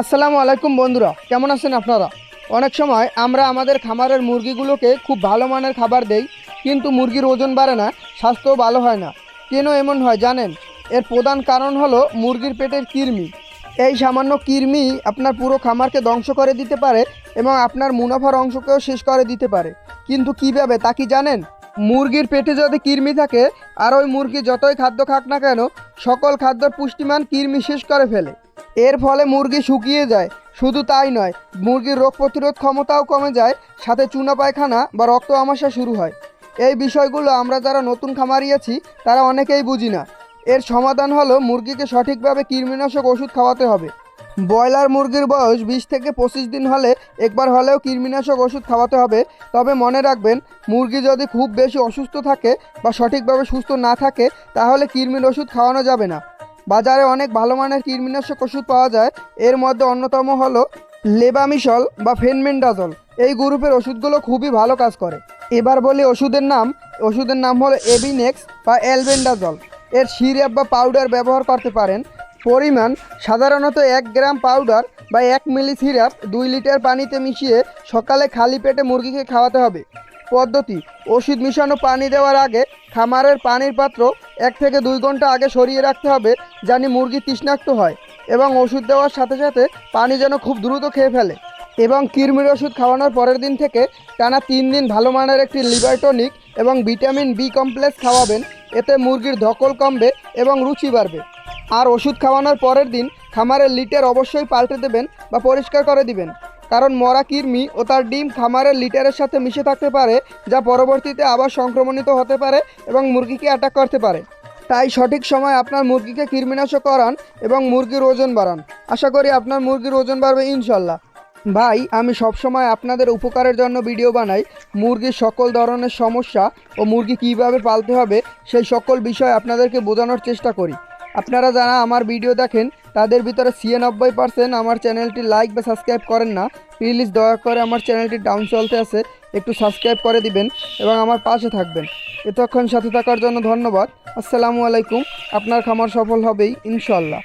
আসসালামু আলাইকুম বন্ধুরা, কেমন আছেন আপনারা? অনেক সময় আমরা আমাদের খামারের মুরগিগুলোকে খুব ভালো মানের খাবার দেই, কিন্তু মুরগির ওজন বাড়ে না, স্বাস্থ্যও ভালো হয় না। কেন এমন হয় জানেন? এর প্রধান কারণ হলো মুরগির পেটের কৃমি। এই সামান্য কৃমি আপনার পুরো খামারকে ধ্বংস করে দিতে পারে এবং আপনার মুনাফার অংশকেও শেষ করে দিতে পারে। কিন্তু কীভাবে, তা কি জানেন? মুরগির পেটে যদি কৃমি থাকে, আর ওই মুরগি যতই খাদ্য খাক না কেন, সকল খাদ্যর পুষ্টিমান কৃমি শেষ করে ফেলে। এর ফলে মুরগি শুকিয়ে যায়। শুধু তাই নয়, মুরগির রোগ প্রতিরোধ ক্ষমতাও কমে যায়, সাথে চুনা পায়খানা বা রক্ত আমাশা শুরু হয়। এই বিষয়গুলো আমরা যারা নতুন খামারিয়েছি, তারা অনেকেই বুঝি না। এর সমাধান হলো মুরগিকে সঠিকভাবে কৃমিনাশক ওষুধ খাওয়াতে হবে। ব্রয়লার মুরগির বয়স বিশ থেকে পঁচিশ দিন হলে একবার হলেও কৃমিনাশক ওষুধ খাওয়াতে হবে। তবে মনে রাখবেন, মুরগি যদি খুব বেশি অসুস্থ থাকে বা সঠিকভাবে সুস্থ না থাকে, তাহলে কৃমির ওষুধ খাওয়ানো যাবে না। বাজারে অনেক ভালো মানের কৃমিনাশক ওষুধ পাওয়া যায়। এর মধ্যে অন্যতম হলো লেবামিসল বা ফেনমেন্ডাজল। এই গ্রুপের ওষুধগুলো খুবই ভালো কাজ করে। এবার বলি ওষুধের নাম। ওষুধের নাম হলো এবিনেক্স বা অ্যালবেন্ডাজল। এর সিরাপ বা পাউডার ব্যবহার করতে পারেন। পরিমাণ সাধারণত এক গ্রাম পাউডার বা এক মিলি সিরাপ দুই লিটার পানিতে মিশিয়ে সকালে খালি পেটে মুরগিকে খাওয়াতে হবে। পদ্ধতি। ওষুধ মিশানো পানি দেওয়ার আগে খামারের পানির পাত্র এক থেকে দুই ঘণ্টা আগে সরিয়ে রাখতে হবে জানি মুরগি তৃষ্ণাক্ত হয় এবং ওষুধ দেওয়ার সাথে সাথে পানি যেন খুব দ্রুত খেয়ে ফেলে। এবং কৃমির ওষুধ খাওয়ানোর পরের দিন থেকে টানা তিন দিন ভালো মানের একটি লিভার টনিক এবং ভিটামিন বি কমপ্লেক্স খাওয়াবেন। এতে মুরগির ধকল কমবে এবং রুচি বাড়বে। আর ওষুধ খাওয়ানোর পরের দিন খামারের লিটার অবশ্যই পাল্টে দেবেন বা পরিষ্কার করে দিবেন। কারণ মরা কৃমি ও তার ডিম খামারের লিটারের সাথে মিশে থাকতে পারে, যা পরবর্তীতে আবার সংক্রমণিত হতে পারে এবং মুরগিকে অ্যাটাক করতে পারে। তাই সঠিক সময় আপনার মুরগিকে কৃমিনাশক করান এবং মুরগির ওজন বাড়ান। আশা করি আপনার মুরগির ওজন বাড়বে ইনশাল্লাহ। ভাই, আমি সবসময় আপনাদের উপকারের জন্য ভিডিও বানাই। মুরগির সকল ধরনের সমস্যা ও মুরগি কীভাবে পালতে হবে, সেই সকল বিষয় আপনাদেরকে বোঝানোর চেষ্টা করি। আপনারা যারা আমার ভিডিও দেখেন, তাদের ভিতরে ছিয়ানব্বই পার্সেন্ট আমার চ্যানেলটি লাইক বা সাবস্ক্রাইব করেন না। প্লিজ দয়া করে আমার চ্যানেলটি ডাউন চলতে আছে, একটু সাবস্ক্রাইব করে দিবেন এবং আমার পাশে থাকবেন। এতক্ষণ সাথে থাকার জন্য ধন্যবাদ। আসসালামু আলাইকুম। আপনার খামার সফল হবেই ইনশাল্লাহ